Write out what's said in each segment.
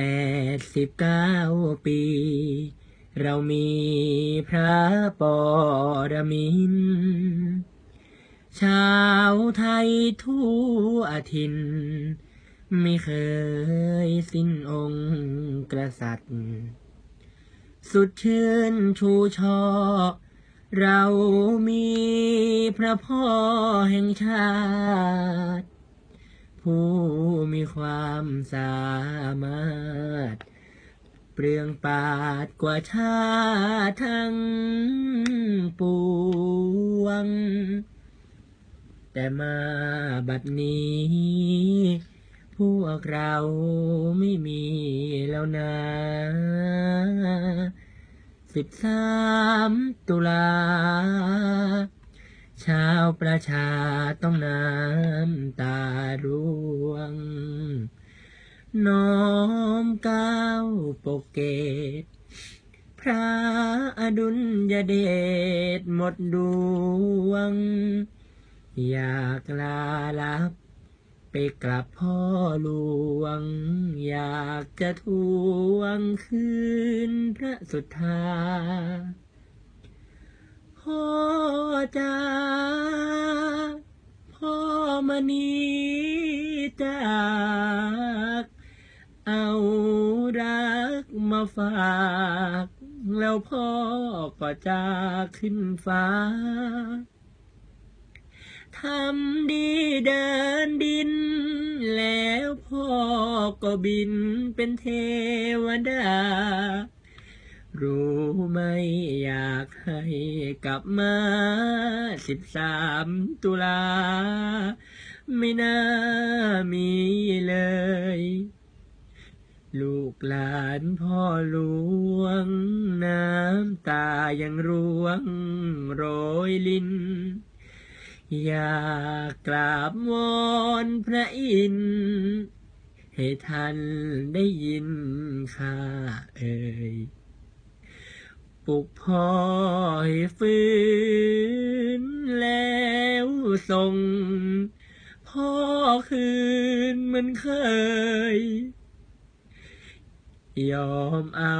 แปดสิบเก้าปี เรามีพระปรมินชาวไทยทั่วทิน ไม่เคยสิ้นองค์กษัตริย์ สุดชื่นชูชอ เรามีพระพ่อแห่งชาติ ผู้ มีความสามารถ เปลืองปาดกว่าชาทั้งปวง แต่มาบัดนี้ พวกเราไม่มีแล้วนะสิบสามตุลา ชาวประชาต้องน้ำตาร่วง น้อมก้าวปกเกต พระอดุลยเดชหมดดวง อยากลาลับ ไปกลับพ่อหลวง อยากจะทวงคืนพระสุธา พ่อจ้าพ่อมณีจากเอารักมาฝาก แล้วพ่อก็จากขึ้นฟ้าทำดีเดินดิน แล้วพ่อก็บินเป็นเทวดา รู้ไหมอยากให้กลับมาสิบสามตุลา ไม่น่ามีเลย ลูกหลานพ่อหลวง น้ำตายังร่วงโรยลินอยากกราบวอนพระอินทร์ให้ท่านได้ยินข้าเอ่ย ปลุกพ่อให้ฟื้นแล้วส่ง พ่อคืนเหมันเคย ยอมเอา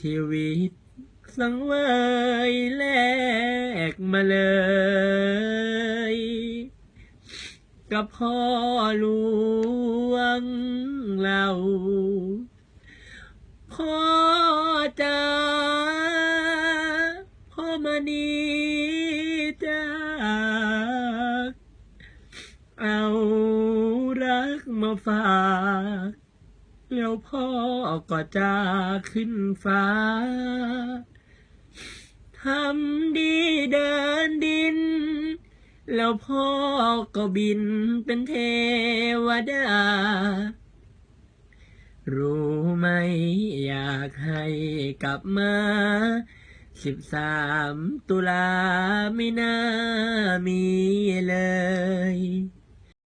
ชีวิต สังเวยแลกมาเลย กับพ่อหลวงเรา พ่อจ้า พ่อมณีจากเอารักมาฝากแล้วพ่อก็จะขึ้นฟ้าทำดีเดินดิน แล้วพ่อก็บินเป็นเทวดา รู้ไหมอยากให้กลับมา สิบสามตุลาไม่น่ามีเลย